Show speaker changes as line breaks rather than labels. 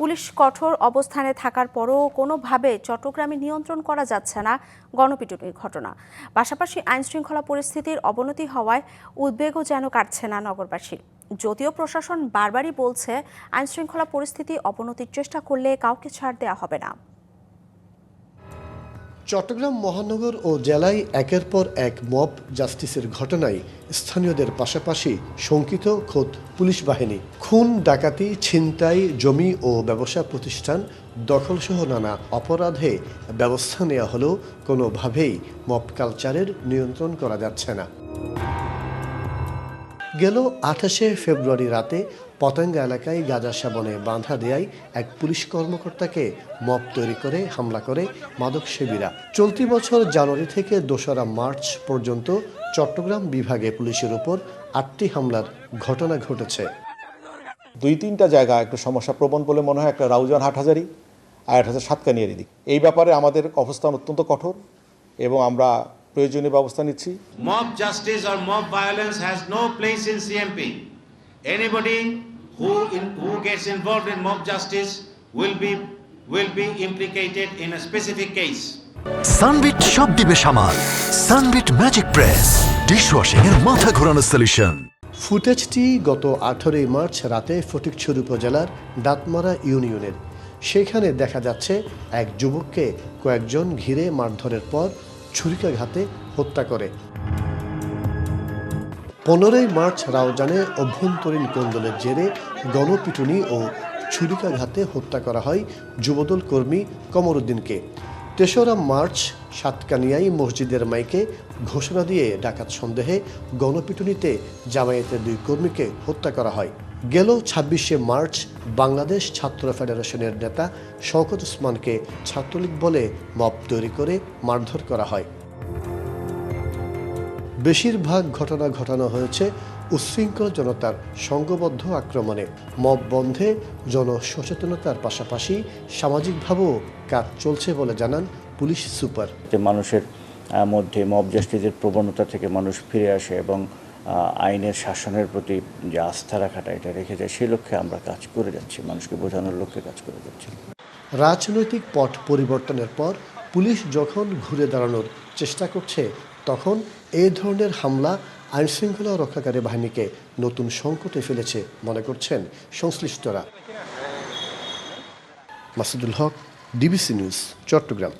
Police কঠোর অবস্থানে থাকার পরও কোনোভাবে চট্টগ্রামে নিয়ন্ত্রণ করা যাচ্ছে না গণপিটুনির ঘটনা। পাশাপাশি আইনশৃঙ্খলা পরিস্থিতির অবনতি হওয়ায় উদ্বেগও যেন কাটছে না নগরবাসীর যদিও প্রশাসন বারবারই বলছে, আইনশৃঙ্খলা পরিস্থিতি অবনতির চেষ্টা করলে কাউকে ছাড় দেওয়া হবে না।
চট্টগ্রাম মহানগর ও জেলায় একের পর এক মব জাস্টিসের ঘটনায় স্থানীয়দের পাশাপাশি শঙ্কিত খোদ পুলিশ বাহিনী, খুন, ডাকাতি, ছিনতাই, জমি ও ব্যবসা প্রতিষ্ঠান, দখলসহ নানা অপরাধে ব্যবস্থা নেওয়া হলেও কোনোভাবেই মব কালচারের নিয়ন্ত্রণ করা যাচ্ছে না। গেল আঠাশে ফেব্রুয়ারি রাতে পতেঙ্গা এলাকায় গাজা সেবনে বাঁধা দেয়ায় এক পুলিশ কর্মকর্তাকে মপ তৈরি করে হামলা করে মাদক সেবীরা চলতি বছর জানুয়ারি থেকে দোসরা মার্চ পর্যন্ত চট্টগ্রাম বিভাগে পুলিশের উপর আটটি হামলার ঘটনা ঘটেছে।
দুই তিনটা জায়গা একটু সমস্যা প্রবণ বলে মনে হয়, একটা রাউজান, হাটহাজারি আর একটা হচ্ছে সাতকানিয়ারি দিক এই ব্যাপারে আমাদের অবস্থান অত্যন্ত কঠোর এবং আমরা প্রয়োজনীয় ব্যবস্থা নিচ্ছি
Mob justice or mob violence has no place in CMP. Anybody who who gets involved in mob justice will be, will be implicated in a specific case.
সানবিট সব দিবে সামাল সানবিট ম্যাজিক প্রেস ডিশওয়াশিং এর মাথা ঘোরানো solution
ফুটেজটি গত আঠারোই March রাতে ফটিকছড়ি উপজেলার দাঁতমারা ইউনিয়নের সেখানে দেখা যাচ্ছে এক যুবককে কয়েকজন ঘিরে মারধরের পর ছুরিকাঘাতে হত্যা করে। পনেরোই মার্চ রাউজানে অভ্যন্তরীণ কোন্দলের জেরে গণপিটুনি ও ছুরিকাঘাতে হত্যা করা হয় যুবদল কর্মী কমরুদ্দিনকে। তেসরা মার্চ সাতকানিয়াই মসজিদের মাইকে ঘোষণা দিয়ে ডাকাত সন্দেহে গণপিটুনিতে জামায়াতের দুই কর্মীকে হত্যা করা হয়। গেল ছাব্বিশে মার্চ বাংলাদেশ ছাত্র ফেডারেশনের নেতা শওকত ওসমানকে ছাত্রলীগ বলে মব তৈরি করে মারধর করা হয়। বেশিরভাগ ঘটনা ঘটানো হয়েছে উচ্ছৃঙ্খল জনতার সংঘবদ্ধ আক্রমণে। মব বন্ধে জনসচেতনতার পাশাপাশি সামাজিকভাবেও কাজ চলছে বলে জানান পুলিশ সুপার।
যে মানুষের মধ্যে মব জাস্টিসের প্রবণতা থেকে মানুষ ফিরে আসে এবং আইনের শাসনের প্রতি যে আস্থা রাখাটা, এটা রেখে যায়, সেই লক্ষ্যে আমরা কাজ করে যাচ্ছি, মানুষকে বোঝানোর লক্ষ্যে কাজ করে যাচ্ছি।
রাজনৈতিক পট পরিবর্তনের পর পুলিশ যখন ঘুরে দাঁড়ানোর চেষ্টা করছে, তখন এই ধরনের হামলা আইনশৃঙ্খলা রক্ষাকারী বাহিনীকে নতুন সংকটে ফেলেছে মনে করছেন সংশ্লিষ্টরা। Masudul Haque, DBC news, Chittagong.